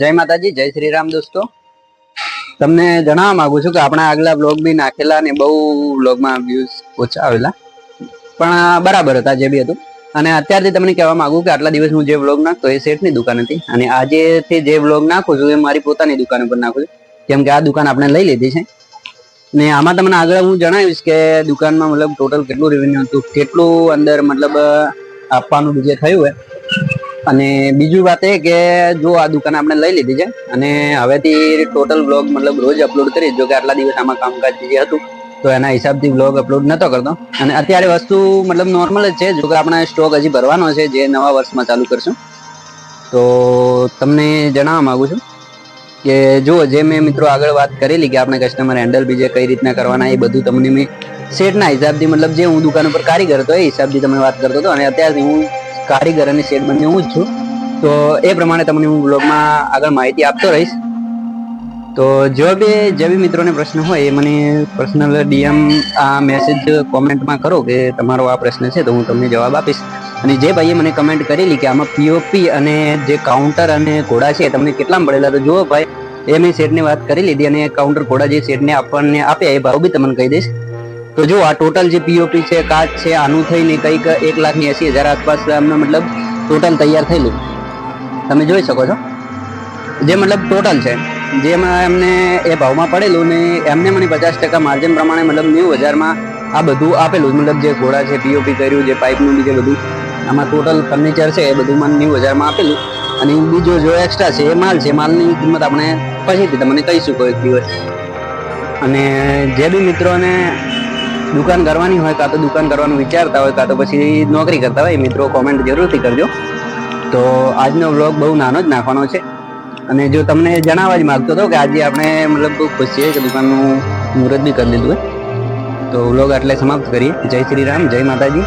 જય માતાજી, જય શ્રી રામ દોસ્તો. તમને જણાવવા માંગુ છું કે આપણા આગલા બ્લોગ બી નાખેલા ને બહુ બ્લોગમાં વ્યૂઝ ઓછા આવેલા. પણ બરાબર હતા જે બી હતું. અને અત્યારથી તમને કહેવા માંગુ કે આટલા દિવસ હું જે બ્લોગ નાખતો એ શેઠની દુકાન હતી. અને આજેથી જે બ્લોગ નાખું છું એ મારી પોતાની દુકાન ઉપર નાખું છું. કેમ કે આ દુકાન આપણે લઈ લીધી છે. ને આમાં તમને આગળ હું જણાવીશ કે દુકાનમાં મતલબ ટોટલ કેટલું રેવન્યુ હતું, કેટલું અંદર મતલબ આપવાનું જે થયું હોય. અને બીજું વાત એ કે જો આ દુકાન આપણે લઈ લીધી છે, અને હવેથી ટોટલ બ્લોગ મતલબ રોજ અપલોડ કરી જો કે આટલા દિવસ આમાં કામકાજ જે હતું, તો એના હિસાબથી બ્લોગ અપલોડ નતો કરતો. અને અત્યારે વસ્તુ મતલબ નોર્મલ જ છે, જો કે આપણે સ્ટોક હજી ભરવાનો છે, જે નવા વર્ષમાં ચાલુ કરશું. તો તમને જણાવવા માગું છું કે જો જે મેં મિત્રો આગળ વાત કરેલી કે આપણે કસ્ટમર હેન્ડલ બીજે કઈ રીતના કરવાના, એ બધું તમને મેં સેટના હિસાબથી મતલબ જે હું દુકાન ઉપર કારીગર હતો, એ હિસાબથી તમે વાત કરતો હતો. અને અત્યારથી હું કારીગર અને શેડ બંને હું જ છું. તો એ પ્રમાણે તમને હું બ્લોગમાં આગળ માહિતી આપતો રહીશ. તો જો બે જે બી મિત્રોને પ્રશ્ન હોય એ મને પર્સનલ ડીએમ આ મેસેજ કોમેન્ટમાં કરો કે તમારો આ પ્રશ્ન છે તો હું તમને જવાબ આપીશ. અને જે ભાઈએ મને કમેન્ટ કરેલી કે આમાં પીઓપી અને જે કાઉન્ટર અને ઘોડા છે તમને કેટલા પડેલા તો જુઓ ભાઈ. એ મેં શેડની વાત કરી લીધી અને કાઉન્ટર ઘોડા જે શેડને આપણને આપ્યા એ ભાવ બી તમને કહી દઈશ. તો જો આ ટોટલ જે પીઓપી છે કાચ છે, આનું થઈને કંઈક એક લાખ એંસી એસી હજાર આસપાસ એમનો મતલબ ટોટલ તૈયાર થયેલું. તમે જોઈ શકો છો. જે મતલબ ટોટલ છે, જેમાં એમને એ ભાવમાં પડેલું ને એમને મને પચાસ ટકા માર્જિન પ્રમાણે મતલબ નેવું હજારમાં આ બધું આપેલું મતલબ જે ઘોડા છે પીઓપી કર્યું, જે પાઇપનું બીજે બધું. આમાં ટોટલ ફર્નિચર છે, એ બધું મને નેવું હજારમાં આપેલું. અને બીજો જો એક્સ્ટ્રા છે, એ માલ છે. માલની કિંમત આપણે પછીથી તમને કહીશું કોઈ દિવસ. અને જે બી મિત્રોને દુકાન કરવાની હોય, કાં તો દુકાન કરવાનું વિચારતા હોય, કાં તો પછી નોકરી કરતા હોય મિત્રો કોમેન્ટ જરૂરથી કરજો. તો આજનો વ્લોગ બહુ નાનો જ નાખવાનો છે. અને જો તમને જણાવવા જ માગતો હતો કે આજે આપણે મતલબ બહુ ખુશ છીએ કે દુકાનનું મુહૂર્ત બી કરી લીધું હોય. તો વ્લોગ એટલે સમાપ્ત કરીએ. જય શ્રી રામ, જય માતાજી.